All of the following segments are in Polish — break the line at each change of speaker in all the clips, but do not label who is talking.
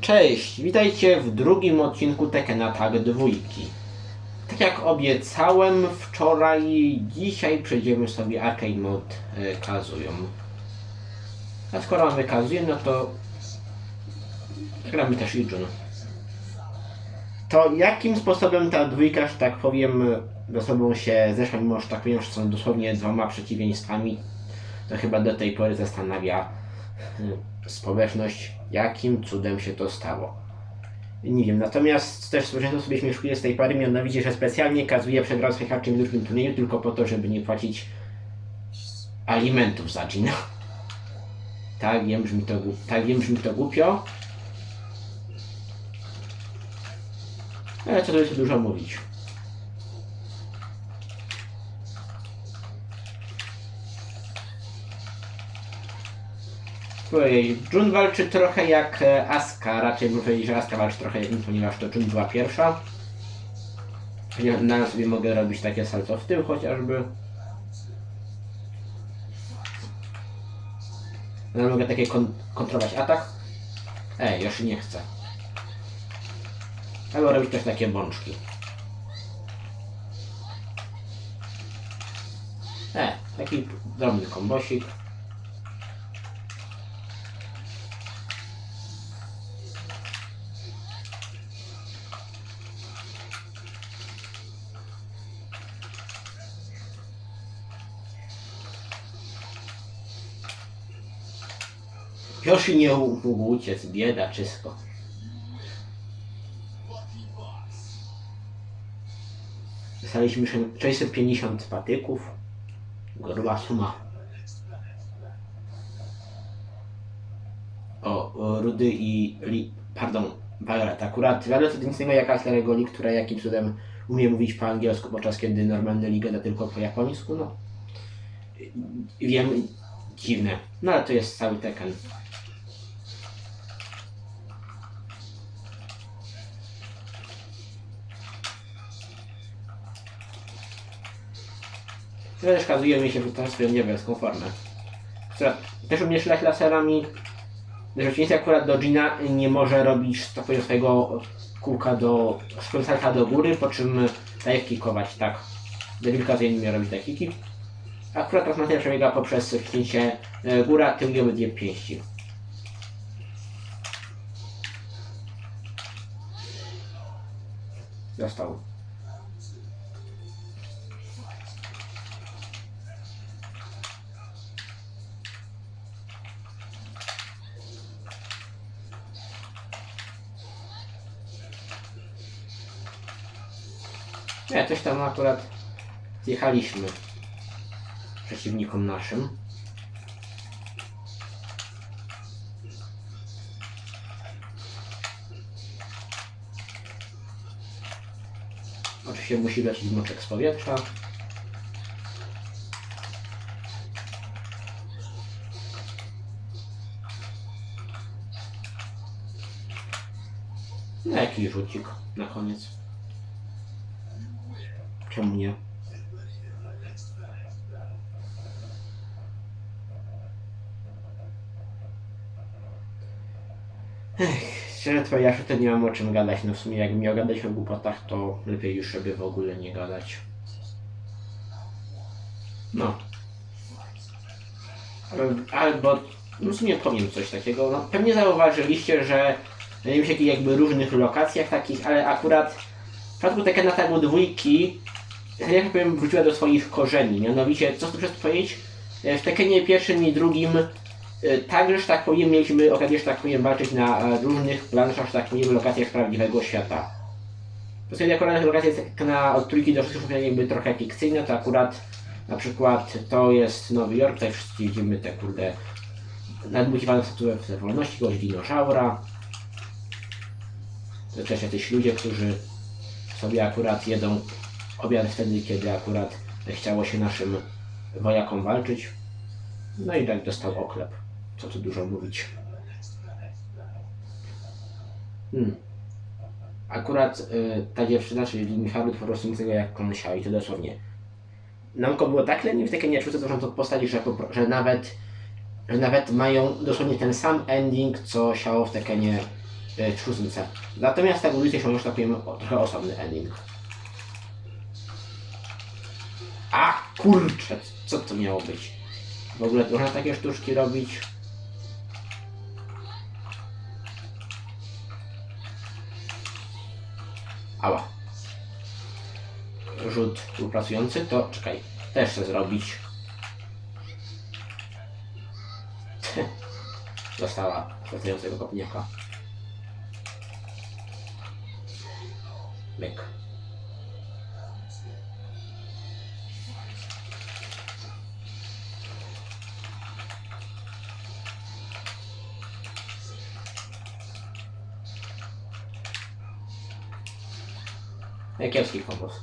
Cześć, witajcie w drugim odcinku Tekkena Tag 2. Tak jak obiecałem wczoraj, dzisiaj przejdziemy sobie Arcade Mode e, Kazują. A skoro mamy Kazuję, no to gramy też Ijun. To jakim sposobem ta dwójka, że tak powiem, ze sobą się zeszła, mimo że tak powiem, że są dosłownie dwoma przeciwieństwami, to chyba do tej pory zastanawia społeczność, jakim cudem się to stało. Nie wiem, natomiast też społeczeństwo sobie śmieszkuje z tej pary, mianowicie, że specjalnie kazuje przegrał z haczym w drugim turnieju tylko po to, żeby nie płacić alimentów za Gina. Tak, wiem, brzmi to, tak, wiem, brzmi to głupio. Ale co tu jest dużo mówić. Ojej, Jun walczy trochę jak e, Aska, raczej bym powiedział, że Aska walczy trochę jak nim, ponieważ to Jun była pierwsza. Na sobie mogę robić takie salto w tył chociażby. Ja mogę takie kon kontrolować atak. Ej, już nie chcę. Albo robić też takie bączki. E, taki drobny kombosik. Yoshi nie mógł uciec, bieda, czysto. Dostaliśmy 650 patyków. Gruba suma. O, Rudy i Li, pardon, Violet. Akurat Violet nic innego jak Alter Goli, która jakim cudem umie mówić po angielsku, podczas kiedy normalny Liga da tylko po japońsku, no. Wiem, dziwne. No ale to jest cały Tekken. Kazuje mi się, to swoją niebieską formę. Która też umie laserami. Rzeczywiście akurat do Gina nie może robić swojego kółka do skręcalka do góry, po czym daje kikować, tak. Debilka nie umie robić takie kiki. Akurat transformacja przebiega poprzez wcięcie e, góra, tył i obydwie pięści. Dostał. Nie, coś tam akurat zjechaliśmy przeciwnikom naszym. Oczywiście musi lecieć moczek z powietrza. No jaki rzucik na koniec. Czemu nie? Ech, szczerze ja to nie mam o czym gadać. No w sumie jakbym miał gadać o głupotach, to lepiej już sobie w ogóle nie gadać. No. Al- Albo, no w sumie powiem coś takiego. No, pewnie zauważyliście, że nie wiem w jakich jakby różnych lokacjach takich, ale akurat w przypadku Tekkena Tagu dwójki, jak powiem, wróciła do swoich korzeni. Mianowicie, co tu przez powiedzieć? E, W Tekkenie pierwszym i drugim E, Także, że tak powiem, mieliśmy okazję, że tak powiem, walczyć na e, różnych planszach, że tak powiem, lokacjach prawdziwego świata. To sobie akurat lokacje na od trójki do szóstych są jakby trochę fikcyjne, to akurat na przykład to jest Nowy Jork, tutaj wszyscy widzimy te kurde nadbudowane statuę wolności, jakiegoś dinożaura. To też jacyś ludzie, którzy sobie akurat jedzą obiad wtedy, kiedy akurat chciało się naszym wojakom walczyć. No i tak dostał oklep. Co tu dużo mówić. Hmm. Akurat y, ta dziewczyna, czyli Michał, to po prostu innego jak Konsia i to dosłownie. Namko było tak leniwe w takiej nieczulce to postać, że, że nawet że nawet mają dosłownie ten sam ending, co siało w Tekkenie e, szóstce. Natomiast tak ulicy się już tak powiem trochę osobny ending. A kurczę, co to miało być? W ogóle można takie sztuczki robić. Ała. Rzut współpracujący, to czekaj, też chcę zrobić. Dostała współpracującego kopniaka. Myk. Kiepski kombos.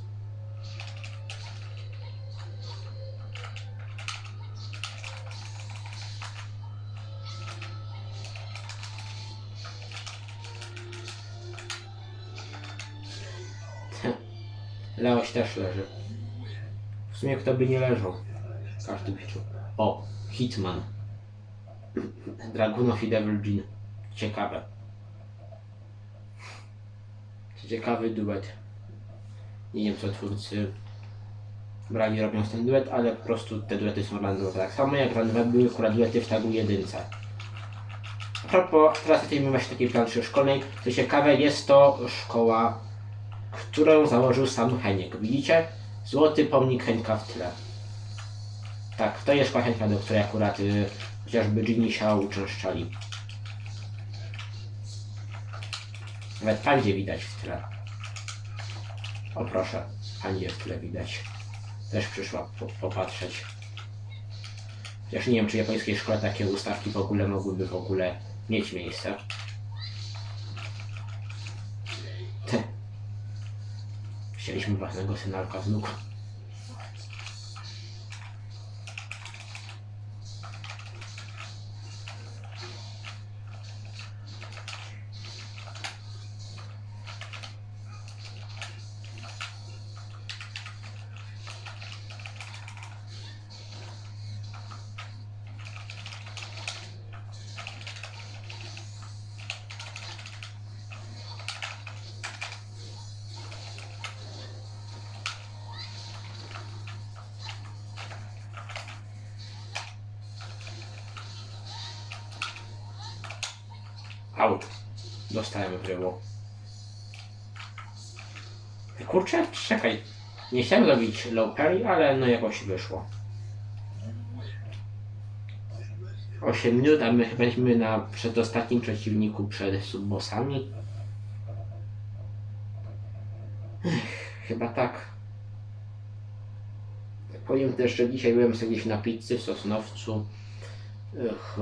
Leoś też leży. W sumie kto by nie leżał? Każdy by czuł. O, Hitman. Dragunov i Devil Jean. Ciekawe. Ciekawy duet. Nie wiem co twórcy brali robiąc ten duet, ale po prostu te duety są randomowe. Tak samo jak randomowe były akurat duety w tagu jedynce. A propos, teraz jesteśmy właśnie takiej planszy szkolnej. Co ciekawe, jest to szkoła, którą założył sam Heniek. Widzicie? Złoty pomnik Henka w tle. Tak, to jest szkoła Henka, do której akurat y, chociażby Ginisia uczęszczali. Nawet pandzie widać w tle. O proszę, pandzie w tle widać. Też przyszła po, popatrzeć. Chociaż nie wiem, czy w japońskiej szkole takie ustawki w ogóle mogłyby w ogóle mieć miejsce. Chcieliśmy własnego synalka wnuk. Au. Dostałem w ryło. Kurczę, czekaj. Nie chciałem zrobić low parry, ale no jakoś wyszło. 8 minut, a my chyba jesteśmy na przedostatnim przeciwniku przed subbossami. Chyba tak. Powiem też, że dzisiaj byłem sobie gdzieś na pizzy w Sosnowcu. Ech,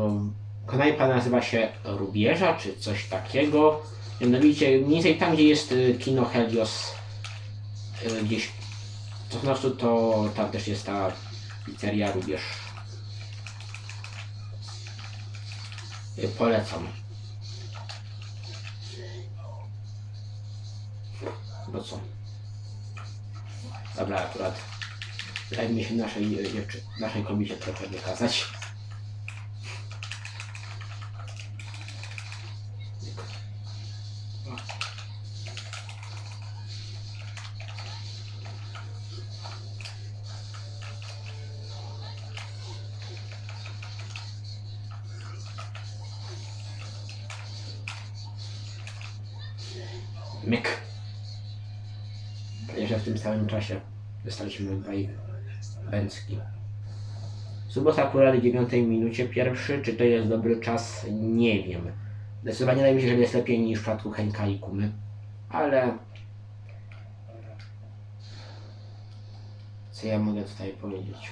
Knajpa nazywa się Rubieża, czy coś takiego. Mianowicie mniej więcej tam, gdzie jest y, kino Helios, y, gdzieś w Sosnowcu, to tam też jest ta pizzeria Rubież. Y, Polecam. No co? Dobra, akurat mi się naszej, naszej kobiecie trochę wykazać. Myk. Że w tym samym czasie dostaliśmy dwaj bęcki. Subos akurat w 9 minucie pierwszy, czy to jest dobry czas? Nie wiem. Zdecydowanie wydaje mi się, że jest lepiej niż w przypadku Henka i Kumy. Ale... Co ja mogę tutaj powiedzieć?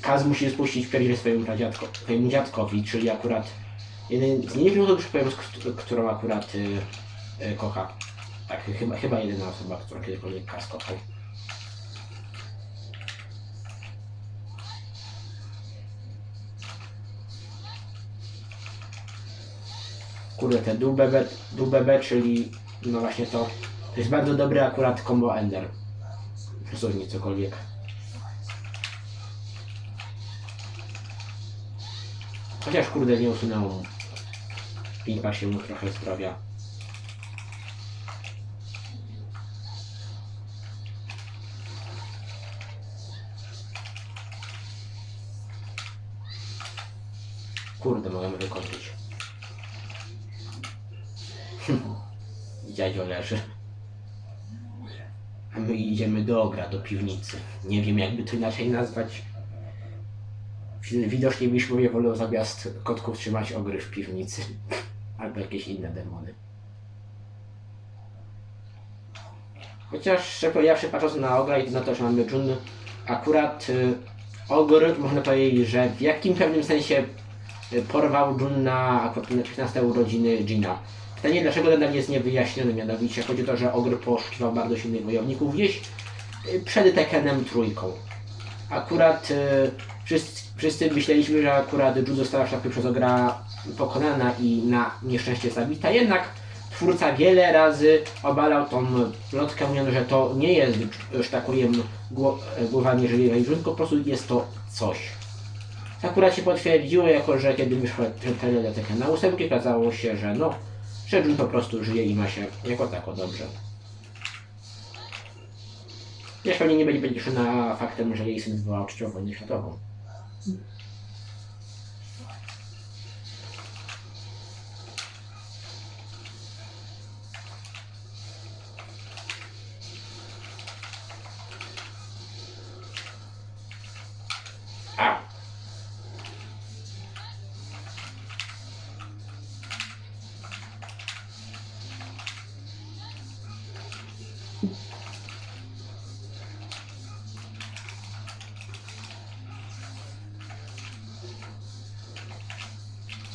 Kaz musi spuścić pierś swojemu swojemu dziadkowi, czyli akurat jeden z nielicznych osób, kt- którą akurat y, y, kocha. Tak, chyba, chyba jedyna osoba, którą kiedykolwiek Kaz kochał. Kurde, te DuBB, czyli no właśnie to, to jest bardzo dobry akurat combo ender. Przesuwnie cokolwiek. Chociaż kurde nie usunęło Pimpa się mu trochę zdrowia. Kurde, mogę wykończyć. Dziadzio leży. A my idziemy do ogra, do piwnicy. Nie wiem, jakby to inaczej nazwać. Widocznie Miszmowie wolą zamiast kotków trzymać ogry w piwnicy. Albo jakieś inne demony. Chociaż szczerze powiedziawszy, patrząc na ogra i na to, że mamy dżun, akurat y, ogr, można powiedzieć, że w jakim pewnym sensie y, porwał dżun na akurat na 15 urodziny Gina. Pytanie, dlaczego nadal jest niewyjaśnione, mianowicie chodzi o to, że ogr poszukiwał bardzo silnych wojowników gdzieś y, przed Tekkenem trójką. Akurat y, wszyscy, wszyscy myśleliśmy, że akurat Ju została szlapy przez ogra pokonana i na nieszczęście zabita, jednak twórca wiele razy obalał tą plotkę, mówiąc, że to nie jest, tak gło- głowa Jun, tylko po prostu jest to coś. Akurat się potwierdziło, jako że kiedy wyszła trailer do Tekkena ósemki, okazało się, że no, że Jun po prostu żyje i ma się jako tako dobrze. Wiesz, pewnie nie będzie będzie na faktem, że jej syn wywołał trzecią wojnę światową.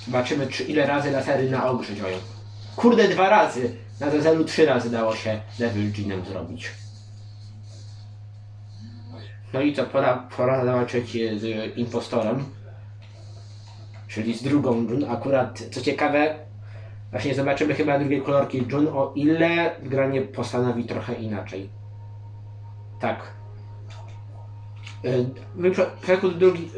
Zobaczymy, czy ile razy lasery na ogrze działają. Kurde, dwa razy! Na Zezelu trzy razy dało się Devil Jeanem zrobić. No i co, pora, pora zawalczyć z impostorem. Czyli z drugą Jun. Akurat, co ciekawe, właśnie zobaczymy chyba drugie kolorki Jun, o ile granie postanowi trochę inaczej. Tak. Y, W przypadku drugi,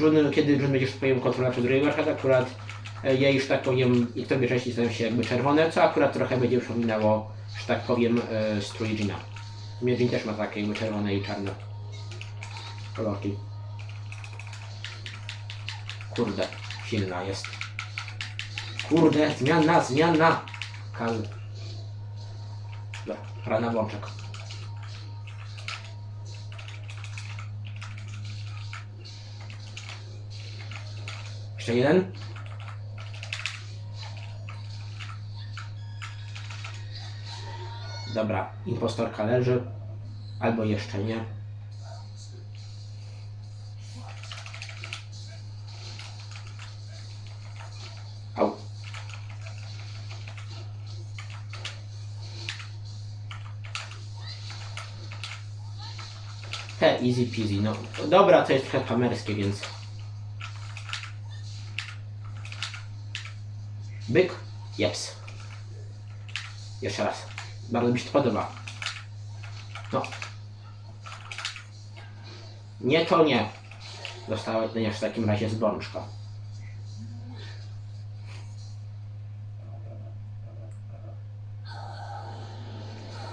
y, Jun, kiedy Jun będzie swoją kontrolę przez drugiego akurat y, jej, już tak powiem, to części stają się jakby czerwone, co akurat trochę będzie przypominało, że tak powiem, y, strój Gina. Jin też ma takie jakby czerwone i czarne kolorki. Kurde, silna jest. Kurde, zmiana, zmiana! Kal. Dobra, rana włączek. Jeszcze jeden. Dobra, impostorka leży. Albo jeszcze nie. Au. He, easy peasy, no. Dobra, to jest trochę kamerskie, więc... Byk? Jeps. Jeszcze raz. Bardzo mi się to podoba. No. Nie, to nie. Dostałeś no nie, w takim razie z.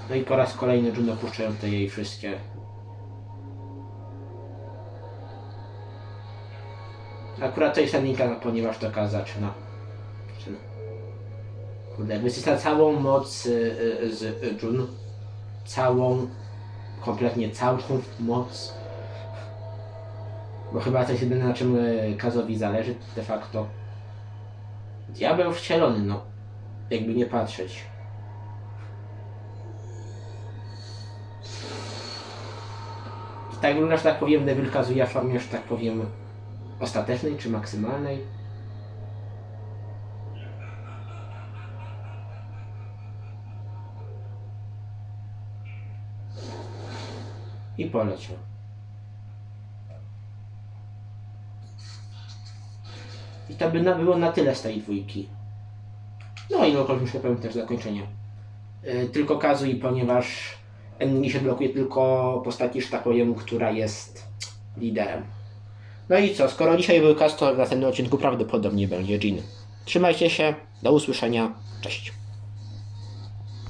No i po raz kolejny Juno puszczają te jej wszystkie. Akurat to jest Anika, ponieważ to zaczyna. Wysysa całą moc y, y, z y, Jun. Całą, kompletnie całą moc. Bo chyba to jest jedyne na czym Kazowi zależy de facto. Diabeł wcielony, no. Jakby nie patrzeć. I tak wygląda, że tak powiem, Devil Kazuya w formie, że tak powiem, ostatecznej czy maksymalnej. I poleciał. I to by było na tyle z tej dwójki. No i no, już powiem też zakończenie. Yy, tylko Kazui, ponieważ enemy się blokuje tylko postaci, że tak która jest liderem. No i co, skoro dzisiaj był cast, to w następnym odcinku prawdopodobnie będzie Jin. Trzymajcie się, Do usłyszenia. Cześć.